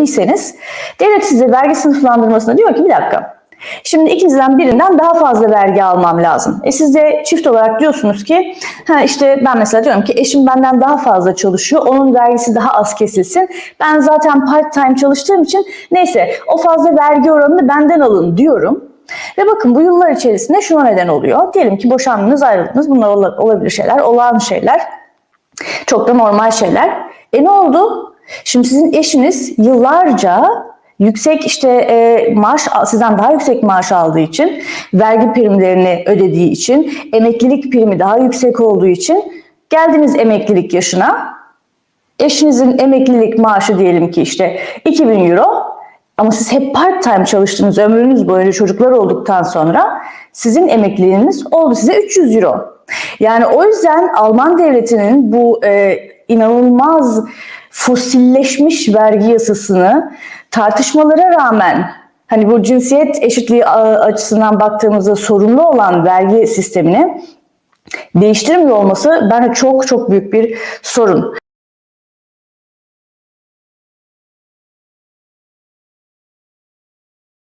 evliyseniz devlet size vergi sınıflandırmasında diyor ki bir dakika. Şimdi ikinizden birinden daha fazla vergi almam lazım. E siz de çift olarak diyorsunuz ki ha işte ben mesela diyorum ki eşim benden daha fazla çalışıyor. Onun vergisi daha az kesilsin. Ben zaten part time çalıştığım için neyse o fazla vergi oranını benden alın diyorum. Ve bakın bu yıllar içerisinde şuna neden oluyor. Diyelim ki boşandınız, ayrıldınız. Bunlar ola- olabilir şeyler, olağan şeyler. Çok da normal şeyler. E ne oldu? Şimdi sizin eşiniz yıllarca yüksek işte e, maaş sizden daha yüksek maaş aldığı için, vergi primlerini ödediği için, emeklilik primi daha yüksek olduğu için geldiniz emeklilik yaşına. Eşinizin emeklilik maaşı diyelim ki işte 2000 euro ama siz hep part time çalıştınız ömrünüz boyunca çocuklar olduktan sonra sizin emekliliğiniz oldu size 300 euro. Yani o yüzden Alman devletinin bu e, inanılmaz fosilleşmiş vergi yasasını tartışmalara rağmen hani bu cinsiyet eşitliği açısından baktığımızda sorunlu olan vergi sistemini değiştirmiyor olması bence çok çok büyük bir sorun.